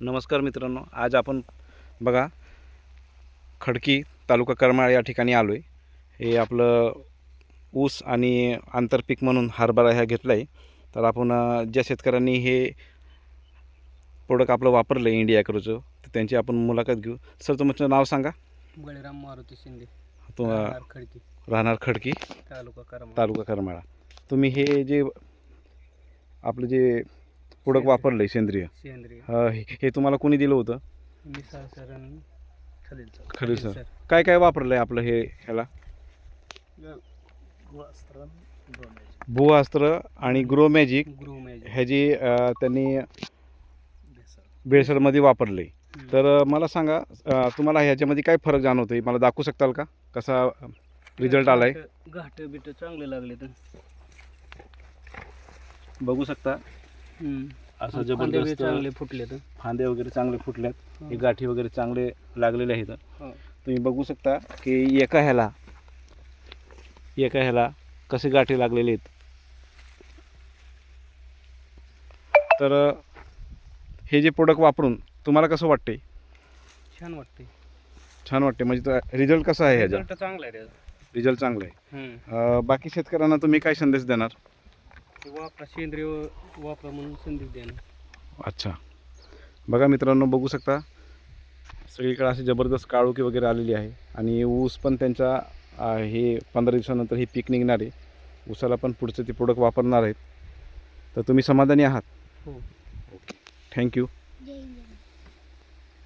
नमस्कार मित्रांनो आज आपण बघा खडकी तालुका करमाळ या ठिकाणी आलो आहे हे आपलं ऊस आणि आंतरपीक म्हणून हरभरा ह्या घेतला आहे तर आपण ज्या शेतकऱ्यांनी हे प्रोडक्ट आपलं वापरलं आहे इंडिया ॲग्रोचं तर त्यांची आपण मुलाखत घेऊ. सर तुमचं नाव सांगा. बळीराम मारुती शिंदे खडकी. राहणार खडकी. तालुका करमाळा. तालुका करमाळा. तुम्ही हे जे आपलं जे प्रोडक्ट. वापरलं आहे सेंद्रिय. सेंद्रिय. अं, हे हे तुम्हाला कोणी दिलं होतं? मिसाळ सर आणि खलील सर खलील सर. काय काय वापरलं आहे आपलं हे ह्याला? भूअस्त्र आणि ग्रो मॅजिक ह्याची अ, त्यांनी बेळसरमध्ये वापरले तर अ, मला सांगा अ, तुम्हाला ह्याच्यामध्ये काय फरक जाणवतो आहे मला दाखवू शकताल का? कसा रिझल्ट आला आहे घाट बिट चांगले लागले तर बघू शकता. असं जबरदस्त चांगले फुटले तर फांदे वगैरे चांगले फुटल्यात. हे. गाठी वगैरे चांगले लागलेले आहेत. हो. तुम्ही बघू शकता की एका ह्याला एका ह्याला कसे गाठी लागलेले आहेत. तर हे जे प्रोडक्ट वापरून तुम्हाला कसं वाटते छान वाटते छान वाटते म्हणजे रिझल्ट कसा आहे ह्याचा? रिझल्ट चांगला आहे त्याचा. रिझल्ट चांगला आहे. हम्म. अ, बाकी शेतकऱ्यांना तुम्ही काय संदेश देणार? वापरा सेंद्रिय वापरा म्हणून ना अच्छा. बघा मित्रांनो बघू शकता सगळीकडे अशी जबरदस्त काळोखी वगैरे आलेली आहे. आणि ऊस पण त्यांचा अ, हे पंधरा दिवसानंतर हे पीक निघणार आहे. ऊसाला पण पुढचं ते प्रोडक्ट वापरणार आहेत. तर तुम्ही समाधानी आहात? हो. थँक्यू जय